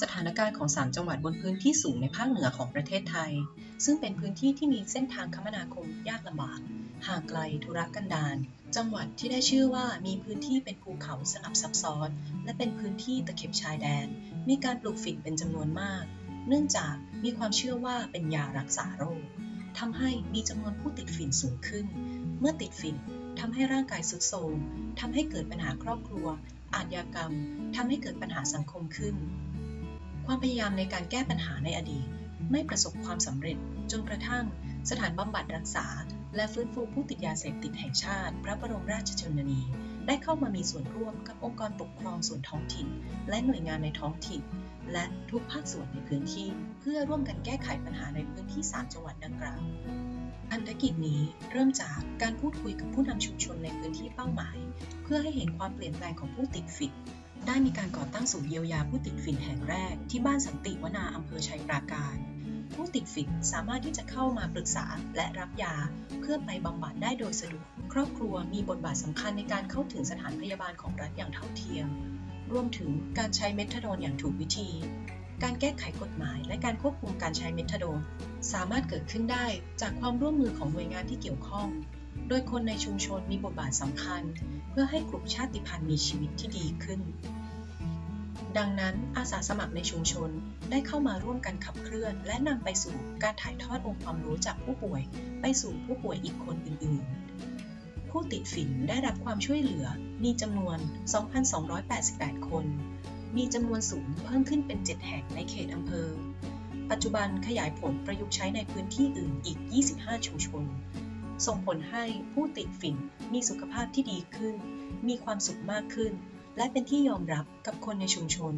สถานการณ์ของ 3 จังหวัดบนพื้นที่สูงในภาคเหนือของประเทศไทย ซึ่งเป็นพื้นที่ที่มีเส้นทางคมนาคมยากลำบาก ห่างไกลธุรกันดาร จังหวัดที่ได้ชื่อว่ามีพื้นที่เป็นภูเขาสลับซับซ้อน และเป็นพื้นที่ตะเข็บชายแดน มีการปลูกฝิ่นเป็นจำนวนมาก เนื่องจากมีความเชื่อว่าเป็นยารักษาโรคทำให้มีจำนวนผู้ติดฝิ่นสูงขึ้น เมื่อติดฝิ่นทำให้ร่างกายสุดโทรมทำให้เกิดปัญหาครอบครัว อาชญากรรมทำให้เกิดปัญหาสังคมขึ้น ความพยายามในการแก้ปัญหาในอดีต ไม่ประสบความสำเร็จ จนกระทั่ง สถานบำบัดรักษา และฟื้นฟูผู้ติดยาเสพติดแห่งชาติ พระบรมราชชนนี ได้เข้ามามีส่วนร่วมกับองค์กรปกครองส่วนท้องถิ่น และหน่วยงานในท้องถิ่น และทุกภาคส่วนในพื้นที่ เพื่อร่วมกันแก้ไขปัญหาในพื้นที่ 3 จังหวัดดังกล่าวพันธกิจนี้เริ่มจากการพูดคุยกับผู้นำชุมชนในพื้นที่เป้าหมาย เพื่อให้เห็นความเปลี่ยนแปลงของผู้ติดฝิ่น ได้มีการก่อตั้งศูนย์เยียวยาผู้ติดฝิ่นแห่งแรกที่บ้านสันติวนาอำเภอชัยปราการ ผู้ติดฝิ่นสามารถที่จะเข้ามาปรึกษาและรับยา เพื่อไปบำบัดได้โดยสะดวก ครอบครัวมีบทบาทสำคัญในการเข้าถึงสถานพยาบาลของรัฐอย่างเท่าเทียม รวมถึงการใช้เมทาโดนอย่างถูกวิธี การแก้ไขกฎหมาย และการควบคุมการใช้เมทาโดนสามารถเกิดขึ้นได้จากความร่วมมือของหน่วยงานที่เกี่ยวข้อง โดยคนในชุมชนมีบทบาทสำคัญ เพื่อให้กลุ่มชาติพันธุ์มีชีวิตที่ดีขึ้น ดังนั้นอาสาสมัครในชุมชนได้เข้ามาร่วมกันขับเคลื่อน และนำไปสู่การถ่ายทอดองค์ความรู้จากผู้ป่วย ไปสู่ผู้ป่วยอีกคนอื่นๆ ผู้ติดฝิ่นได้รับความช่วยเหลือมีจำนวน 2,288 คน มีจำนวนสูงเพิ่มขึ้นเป็น 7 แห่งในเขตอำเภอ ปัจจุบันขยายผลประยุกต์ใช้ในพื้นที่อื่นอีก 25 ชุมชน ส่งผลให้ผู้ติดฝิ่นมีสุขภาพที่ดีขึ้น มีความสุขมากขึ้น และเป็นที่ยอมรับกับคนในชุมชน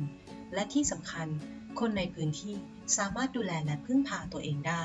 และที่สำคัญ คนในพื้นที่สามารถดูแลและพึ่งพาตัวเองได้